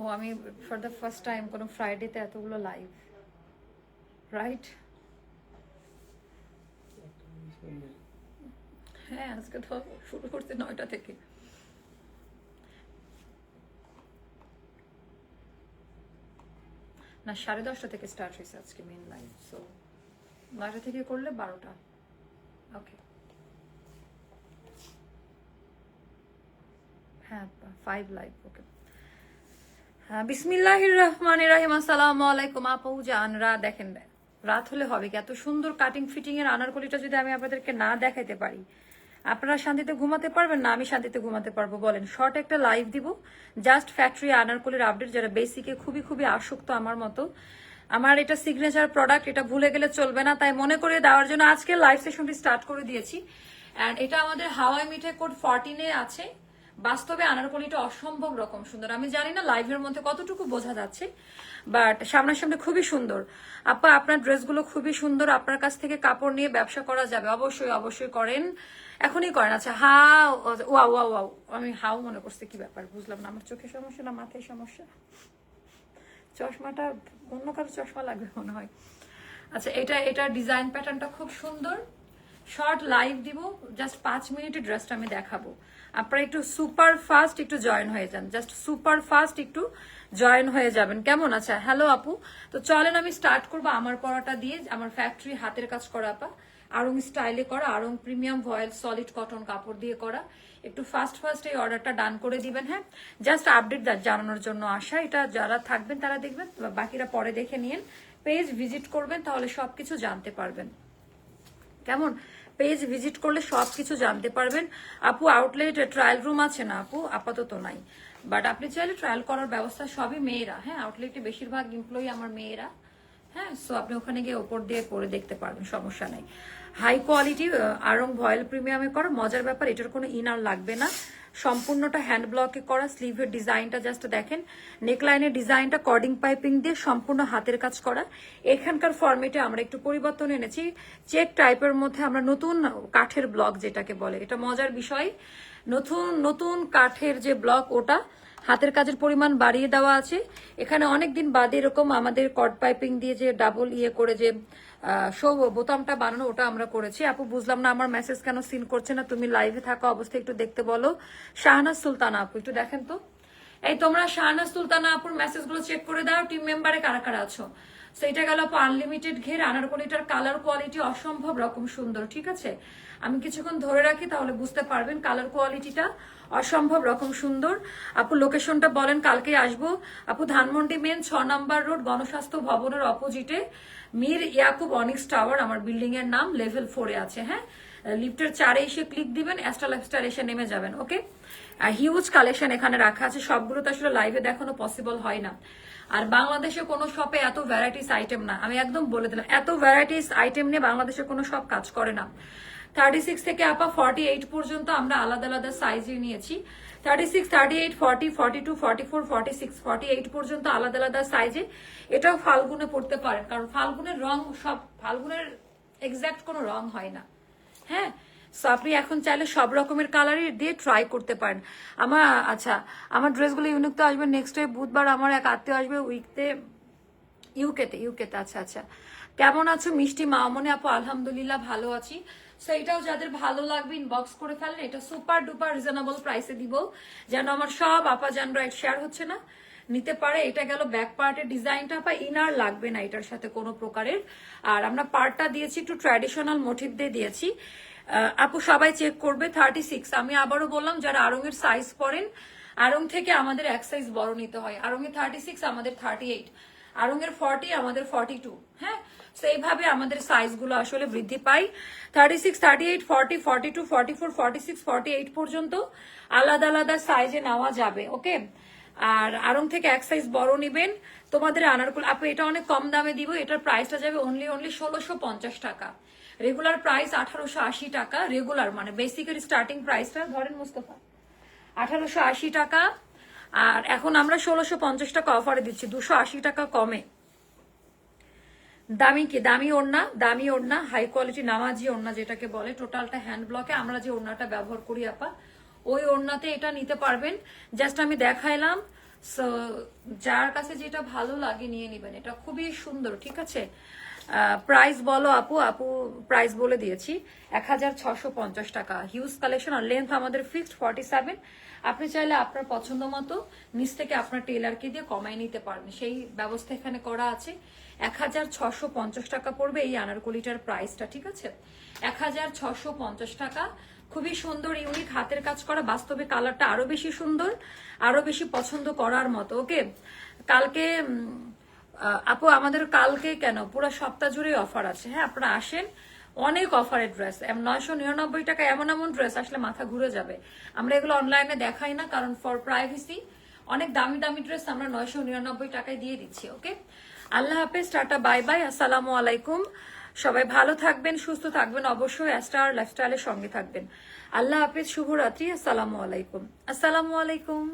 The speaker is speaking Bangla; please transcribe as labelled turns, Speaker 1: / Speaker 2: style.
Speaker 1: ও, আমি ফর দ্য ফার্স্ট টাইম কোনো ফ্রাইডেতে এতগুলো লাইভ রাইট হ্যাঁ আজকে তো শুরু করতে নয়টা থেকে। না, সাড়ে দশটা থেকে স্টার্ট হয়েছে আজকে মেন লাইভ সো নয়টা থেকে করলে বারোটা। ওকে হ্যাঁ ফাইভ লাইভ ওকে বিসমিল্লাহির রহমানির রহিম, আসসালামু আলাইকুম। আপু, জানরা, দেখেন, রাত হলে হবে কি? এত সুন্দর কাটিং ফিটিং এর আনারকলিটা যদি আমি আপনাদেরকে না দেখাইতে পারি, আপনারা শান্তিতে ঘুমাতে পারবেন না, আমি শান্তিতে ঘুমাতে পারব, বলেন। শর্ট একটা লাইভ দিব জাস্ট ফ্যাক্টরি আনারকলির আপডেট যারা বেসিকে খুবই খুবই আসক্ত আমার মতো। আমার এটা সিগনেচার প্রোডাক্ট এটা ভুলে গেলে চলবে না, তাই মনে করে দেওয়ার জন্য আজকে লাইভ সেশনটি স্টার্ট করে দিয়েছি। অ্যান্ড এটা আমাদের হাওয়াই মিঠে কোড ফরটিনে আছে। বাস্তবে আনারকলিটা অসম্ভব রকম সুন্দর। আমি জানি না লাইভের মধ্যে কতটুকু বোঝা যাচ্ছে বাট সামনাসামনি খুবই সুন্দর। আপা, আপনার ড্রেসগুলো খুবই সুন্দর, আপনার কাছ থেকে কাপড় নিয়ে ব্যবসা করা যাবে। অবশ্যই অবশ্যই করেন। এখনই করেন। আচ্ছা হাও ওয়া ওয়া ওয়াও আমি হাও মনে করছি, কি ব্যাপার? বুঝলাম না, আমার চোখে সমস্যা না মাথায় সমস্যা? চশমাটা, অন্য কারও চশমা লাগবে মনে হয়। আচ্ছা এটা এটা ডিজাইন প্যাটার্নটা খুব সুন্দর। শর্ট লাইভ দিব জাস্ট পাঁচ মিনিটের ড্রেসটা আমি দেখাবো। আপনারা একটু সুপার ফাস্ট একটু জয়েন হয়ে যান। জাস্ট সুপার ফাস্ট একটু জয়েন হয়ে যাবেন। কেমন আচ্ছা হ্যালো আপু? তো চলেন, আমি স্টার্ট করব আমার পড়াটা দিয়ে, আমার ফ্যাক্টরি হাতের কাজ করা আপা আরং স্টাইলে করা, Aarong premium voile solid cotton কাপড় দিয়ে করা। একটু ফাস্ট ফাস্ট এই অর্ডারটা ডান করে দিবেন হ্যাঁ? জাস্ট আপডেট জানানোর জন্য আসা এটা যারা থাকবেন, তারা দেখবেন বাকিরা পরে দেখে নিন পেজ ভিজিট করবেন, তাহলে সবকিছু জানতে পারবেন। কেমন? পেজ ভিজিট করলে সব কিছু জানতে পারবেন। আপু আউটলেট ট্রায়াল রুম আছে না আপু? আপাতত নাই। বাট আপনি চাইলে ট্রায়াল করার ব্যবস্থা সবই মেয়েরা। হ্যাঁ আউটলেটে বেশিরভাগ এমপ্লয়ি আমার মেয়েরা। হ্যাঁ সো আপনি ওখানে গিয়ে ওপর দিয়ে পরে দেখতে পারবেন, সমস্যা নেই। হাই কোয়ালিটি আরং ভয়েল প্রিমিয়ামে করা। মজার ব্যাপার, এটার কোনো ইনার লাগবে না। সম্পূর্ণটা হ্যান্ড ব্লকে করা, স্লিভের ডিজাইনটা জাস্ট দেখেন। নেকলাইনের ডিজাইনটা কর্ডিং পাইপিং দিয়ে সম্পূর্ণ হাতের কাজ করা। এখানকার ফর্মেটে আমরা একটু পরিবর্তন এনেছি। চেক টাইপের মধ্যে আমরা নতুন কাঠের ব্লক যেটাকে বলে, এটা মজার বিষয়। নতুন নতুন কাঠের যে ব্লক ওটা হাতের কাজের পরিমাণ বাড়িয়ে দেওয়া আছে। এখানে অনেক দিন বাদে এরকম আমাদের কট পাইপিং দিয়ে যে ডাবল ইয়ে করে যে শো বোতামটা বানানো, ওটা আমরা করেছি। আপু, বুঝলাম না আমার মেসেজ কেন সিন করছে না। তুমি লাইভে থাকা অবস্থায় একটু দেখতে বলো। শাহনাজ সুলতানা আপু, একটু দেখেন তো। এই তোমরা শাহনাজ সুলতানা আপুর মেসেজগুলো চেক করে দাও। টিম মেম্বারে কারা কারা আছো? সেইটা গেল আপু আনলিমিটেড ঘের, আনারকলিটার কালার কোয়ালিটি অসম্ভব রকম সুন্দর, ঠিক আছে? আমি কিছুক্ষণ ধরে রাখি, তাহলে বুঝতে পারবেন কালার কোয়ালিটিটা অসম্ভব রকম সুন্দর। আপু, লোকেশনটা বলেন কালকে আসব। আপু, ধানমন্ডি মেন, ছ নম্বর রোড, গণস্বাস্থ্য ভবনের অপোজিটে। মীর ইয়াকুব অনিক্স টাওয়ার, আমার বিল্ডিং এর নাম, লেভেল ফোরে আছে হ্যাঁ? লিফটের চারে এসে ক্লিক দিবেন অ্যাস্ট্রা এসে নেমে যাবেন, ওকে? হিউজ কালেকশন এখানে রাখা আছে, সবগুলো তো আসলে লাইভে দেখানো পসিবল হয় না। আর বাংলাদেশে কোনো শপে এত ভ্যারাইটিস আইটেম না। আমি একদম বলে দিলাম, এত ভ্যারাইটিস আইটেম নিয়ে বাংলাদেশে কোনো শপ কাজ করে না। থার্টি সিক্স থেকে আপা ফর্টি এইট পর্যন্ত আমরা আলাদা আলাদা সাইজে নিয়েছি। Thirty six thirty eight forty forty two forty four forty six forty eight পর্যন্ত আলাদা আলাদা সাইজে এটাও ফাল্গুনে পড়তে পারেন, কারণ ফাল্গুনের রং সব, ফাল্গুনের এক্সাক্ট কোনো রং হয় না। হ্যাঁ? সো আপনি এখন চাইলে সব রকমের কালারই দিয়ে ট্রাই করতে পারেন। আমার আচ্ছা আমার ড্রেসগুলো ইউনিক তো আসবে নেক্সট ডে বুধবার আমার এক আত্মীয় আসবে উইকতে ইউকেতে ইউকেতে আচ্ছা আচ্ছা। কেমন আছো? মিষ্টি মামনে আপু, আলহামদুলিল্লাহ, ভালো আছি। সো এটাও যাদের ভালো লাগবে ইনবক্স করে ফেলেন এটা সুপার ডুপার রিজনেবল প্রাইসে দিব। যেন আমার সব আপা জান রাইট শেয়ার হচ্ছে না। নিতে পারে, এটা গেল ব্যাক পার্টের ডিজাইনটা, বা ইনার লাগবে না এটার সাথে কোনো প্রকারের। আর আমরা পার্টটা দিয়েছি, একটু ট্র্যাডিশনাল মোটিভ দিয়ে দিয়েছি। আপু সবাই চেক করবে থার্টি সিক্স আমি আবারও বললাম, যারা আরঙের সাইজ পরেন আরং থেকে আমাদের এক সাইজ বড় নিতে হয়। আরঙের থার্টি সিক্স আমাদের থার্টি এইট আরঙের ফর্টি আমাদের ফর্টি টু হ্যাঁ? তো এইভাবে আমাদের সাইজগুলো আসলে বৃদ্ধি পাই thirty six thirty eight forty forty two forty four forty six forty eight পর্যন্ত আলাদা আলাদা সাইজে নেওয়া যাবে ওকে আর আরং থেকে এক সাইজ বড় নিবেন। তোমাদের আনারকুল, আপু, এটা অনেক কম দামে দিব, এটার প্রাইসটা যাবে অনলি অনলি ষোলোশো পঞ্চাশ টাকা। রেগুলার প্রাইস আঠারোশো আশি টাকা রেগুলার মানে বেসিকের স্টার্টিং প্রাইসটা ধরেন মুস্তফা, আঠারোশো আশি টাকা। আর এখন আমরা ষোলোশো পঞ্চাশ টাকা অফারে দিচ্ছি, দুশো আশি টাকা কমে। দামি কি? দামি ওড়না দামি ওড়না হাই কোয়ালিটি নামাজি ওড়না যেটাকে বলে টোটালটা হ্যান্ড ব্লকে আমরা যে ওড়নাটা ব্যবহার করি আপা, ওই ওড়নাতে এটা নিতে পারবেন। জাস্ট আমি দেখাইলাম সো যার কাছে যেটা ভালো লাগে নিয়ে নেবেন, এটা খুবই সুন্দর, ঠিক আছে? প্রাইস বলো আপু আপু প্রাইস বলে দিয়েছি, এক টাকা। হিউজ কালেকশন আর লেন্থ আমাদের ফিক্সড ফর্টি সেভেন আপনি চাইলে আপনার পছন্দ মতো নিচ থেকে আপনার টেলারকে দিয়ে কমাই নিতে পারবেন সেই ব্যবস্থা এখানে করা আছে। এক টাকা পড়বে এই আনারকলিটার প্রাইসটা ঠিক আছে? এক টাকা। খুবই সুন্দর, ইউনিক হাতের কাজ করা, বাস্তবে কালারটা আরও বেশি সুন্দর, আরও বেশি পছন্দ করার মতো। ওকে? কালকে আপু, আমাদের কালকে কেন? পুরো সপ্তাহ জুড়ে অফার আছে। হ্যাঁ আপনারা আসেন। অনেক অফারের ড্রেস। নয়শো নিরানব্বই টাকা এমন এমন ড্রেস আসলে মাথা ঘুরে যাবে। আমরা এগুলো অনলাইনে দেখাই না, কারণ ফর প্রাইভেসি অনেক দামি দামি ড্রেস আমরা নয়শো নিরানব্বই টাকায় দিয়ে দিচ্ছি, ওকে? আল্লাহ হাফেজ, টাটা, বাই বাই, আসসালামু আলাইকুম। সবাই ভালো থাকবেন, সুস্থ থাকবেন, অবশ্যই অ্যাস্টার লাইফস্টাইলের সঙ্গে থাকবেন। আল্লাহ হাফিজ, শুভরাত্রি, আসসালামু আলাইকুম। আসসালামু আলাইকুম।